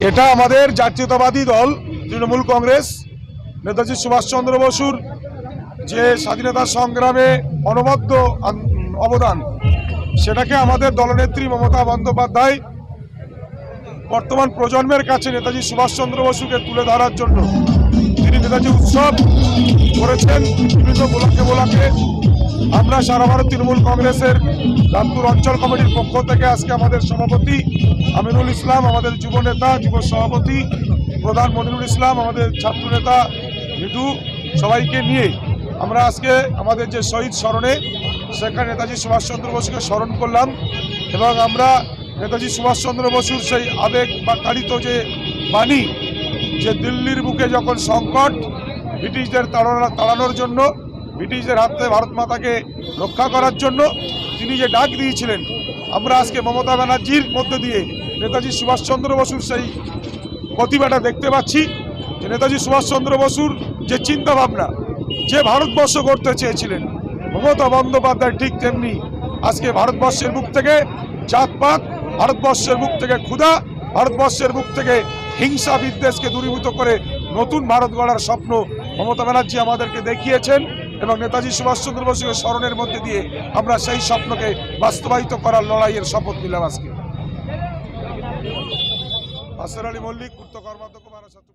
এটা আমাদের জাতীয়তাবাদী দল, তৃণমূল কংগ্রেস, নেতাজি সুভাষচন্দ্র বসুর যে স্বাধীনতা সংগ্রামে অনবদ্য অবদান, সেটাকে আমাদের দলনেত্রী মমতা বন্দ্যোপাধ্যায় বর্তমান প্রজন্মের কাছে নেতাজি সুভাষচন্দ্র বসুকে তুলে ধরার জন্য। তিনি নেতাজি উৎসব করেছেন, বিভিন্ন বোলাকে বোলাকে আমরা সারা ভারত তৃণমূল কংগ্রেসের রামপুর অঞ্চল কমিটির পক্ষ থেকে আজকে আমাদের সভাপতি আমিনুল ইসলাম, আমাদের যুব নেতা, যুব সভাপতি প্রধান মনিরুল ইসলাম, আমাদের ছাত্র নেতা মিঠু সবাইকে নিয়ে আমরা আজকে আমাদের যে শহীদ স্মরণে সেখানে নেতাজি সুভাষচন্দ্র বসুকে স্মরণ করলাম এবং আমরা নেতাজি সুভাষচন্দ্র বসুর সেই আবেগ বা তাড়িত যে বাণী, যে দিল্লির বুকে যখন সংকট, ব্রিটিশদের তাড়ানো, তাড়ানোর জন্য ব্রিটিশদের হাত থেকে ভারত মাতাকে রক্ষা করার জন্য তিনি যে ডাক দিয়েছিলেন, আমরা আজকে মমতা ব্যানার্জির মধ্যে দিয়ে নেতাজি সুভাষচন্দ্র বসুর সেই প্রতিভাটা দেখতে পাচ্ছি যে নেতাজি সুভাষচন্দ্র বসুর যে চিন্তা ভাবনা যে ভারতবর্ষ করতে চেয়েছিলেন, মমতা বন্দ্যোপাধ্যায় ঠিক তেমনি আজকে ভারতবর্ষের মুখ থেকে জাতপাত, ভারতবর্ষের মুখ থেকে ক্ষুধা, ভারতবর্ষের মুখ থেকে হিংসা বিদ্বেষকে দূরীভূত করে নতুন ভারত গড়ার স্বপ্ন মমতা ব্যানার্জি আমাদেরকে দেখিয়েছেন। এবং নেতাজি সুভাষচন্দ্র বসুকে স্মরণের মধ্যে দিয়ে আমরা সেই স্বপ্নকে বাস্তবায়িত করার লড়াইয়ের শপথ নিলাম আজকে। আসর আলী মল্লিক উত্তর কর্মাধ্যক্ষ, বারাসাত